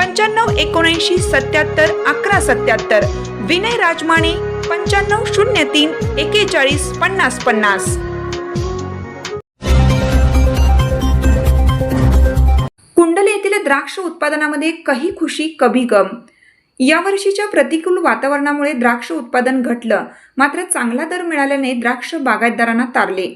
पंच्याण्णव एकोणऐंशी सत्याहत्तर अकरा सत्याहत्तर. विनय राजमाने पंच्याण्णव शून्य तीन एकेचाळीस पन्नास पन्नास. कुंडल येथील द्राक्ष उत्पादनामध्ये कही खुशी कभी गम. यावर्षीच्या प्रतिकूल वातावरणामुळे द्राक्ष उत्पादन घटलं. मात्र चांगला दर मिळाल्याने द्राक्ष बागायतदारांना तारले.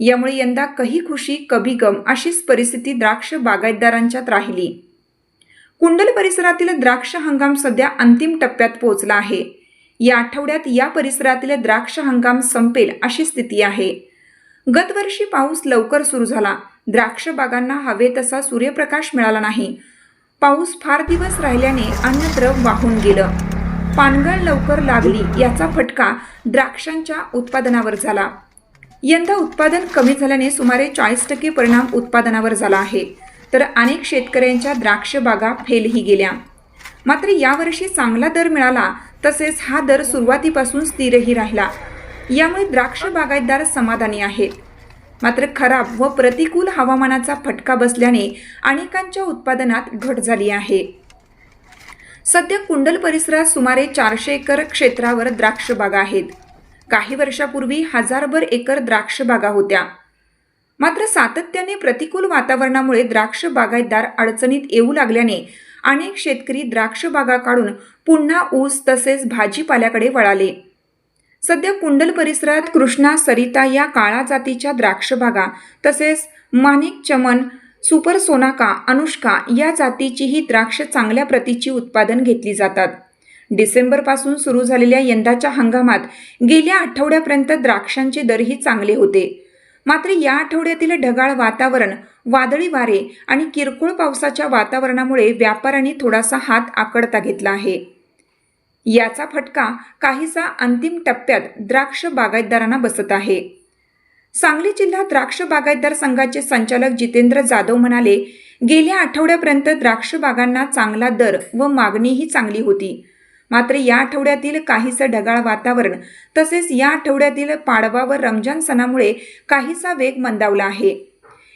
यामुळे यंदा कही खुशी कभी गम अशीच परिस्थिती द्राक्ष बागायतदारांच्यात राहिली. कुंडल परिसरातील द्राक्ष हंगाम सध्या अंतिम टप्प्यात पोहोचला आहे. या आठवड्यात या परिसरातील द्राक्ष हंगाम संपेल अशी स्थिती आहे. गतवर्षी पाऊस लवकर सुरू झाला. द्राक्ष बागांना हवे तसा सूर्यप्रकाश मिळाला नाही. पाऊस फार दिवस राहिल्याने अन्नद्रव वाहून गेलं. पानगळ लवकर लागली याचा फटका द्राक्षांच्या उत्पादनावर झाला. यंदा उत्पादन कमी झाल्याने सुमारे चाळीस टक्के परिणाम उत्पादनावर झाला आहे. तर अनेक शेतकऱ्यांच्या द्राक्ष बागा फेलही गेल्या. मात्र यावर्षी चांगला दर मिळाला तसेच हा दर सुरुवातीपासून स्थिरही राहिला. यामुळे द्राक्ष बागायतदार समाधानी आहेत. मात्र खराब व प्रतिकूल हवामानाचा फटका बसल्याने अनेकांच्या उत्पादनात घट झाली आहे. सध्या कुंडल परिसरात सुमारे चारशे एकर क्षेत्रावर द्राक्ष बागा आहेत. काही वर्षापूर्वी हजारभर एकर द्राक्ष बागा होत्या. मात्र सातत्याने प्रतिकूल वातावरणामुळे द्राक्ष बागायतदार अडचणीत येऊ लागल्याने अनेक शेतकरी द्राक्ष बागा काढून पुन्हा ऊस तसेच भाजीपाल्याकडे वळाले. सध्या कुंडल परिसरात कृष्णा सरिता या काळा जातीच्या द्राक्ष बागा तसेच माणिक चमन सुपर सोनाका अनुष्का या जातीचीही द्राक्ष चांगल्या प्रतीची उत्पादन घेतली जातात. डिसेंबरपासून सुरू झालेल्या यंदाच्या हंगामात गेल्या आठवड्यापर्यंत द्राक्षांचे दरही चांगले होते. मात्र या आठवड्यातील ढगाळ वातावरण वादळी वारे आणि किरकोळ पावसाच्या वातावरणामुळे व्यापाऱ्यांनी थोडासा हात आकडता घेतला आहे. याचा फटका काहीसा अंतिम टप्प्यात द्राक्ष बागायतदारांना बसत आहे. सांगली जिल्हा द्राक्ष बागायतदार संघाचे संचालक जितेंद्र जाधव म्हणाले गेल्या आठवड्यापर्यंत द्राक्ष बागांना चांगला दर व मागणीही चांगली होती. मात्र या आठवड्यातील काहीसं ढगाळ वातावरण तसेच या आठवड्यातील पाडवा व रमजान सणामुळे काहीसा वेग मंदावला आहे.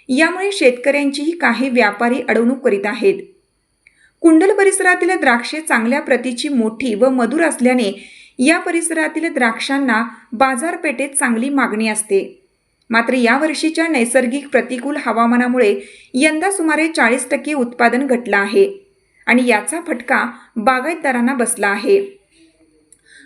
यामुळे शेतकऱ्यांचीही काही व्यापारी अडवणूक करीत आहेत. कुंडल परिसरातील द्राक्षे चांगल्या प्रतीची मोठी व मधुर असल्याने या परिसरातील द्राक्षांना बाजारपेठेत चांगली मागणी असते. मात्र या वर्षीच्या नैसर्गिक प्रतिकूल हवामानामुळे यंदा सुमारे चाळीस टक्के उत्पादन घटलं आहे. आणि याचा फटका बागायतदारांना बसला आहे.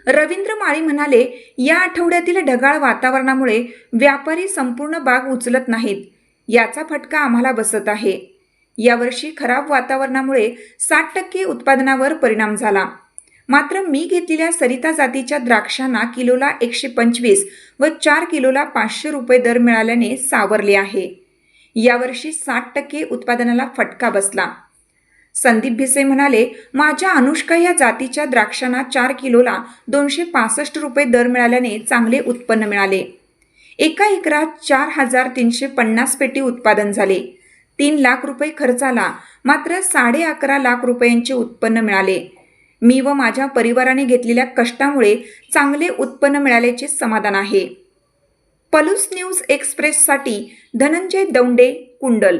रवींद्र माळी म्हणाले या आठवड्यातील ढगाळ वातावरणामुळे व्यापारी संपूर्ण बाग उचलत नाहीत. याचा फटका आम्हाला बसत आहे. यावर्षी खराब वातावरणामुळे साठ टक्के उत्पादनावर परिणाम झाला. मात्र मी घेतलेल्या सरिता जातीच्या द्राक्षांना किलोला एकशे पंचवीस व चार किलोला पाचशे रुपये दर मिळाल्याने सावरले आहे. यावर्षी साठ टक्के उत्पादनाला फटका बसला. संदीप भिसे म्हणाले माझ्या अनुष्का या जातीच्या द्राक्षांना चार किलोला दोनशे पासष्ट रुपये दर मिळाल्याने चांगले उत्पन्न मिळाले. एका एकरात चार हजार तीनशे पन्नास पेटी उत्पादन झाले. तीन लाख रुपये खर्च आला. मात्र साडे अकरा लाख रुपयांचे उत्पन्न मिळाले. मी व माझ्या परिवाराने घेतलेल्या कष्टामुळे चांगले उत्पन्न मिळाल्याचे समाधान आहे. पलूस न्यूज एक्सप्रेससाठी धनंजय दौंडे कुंडल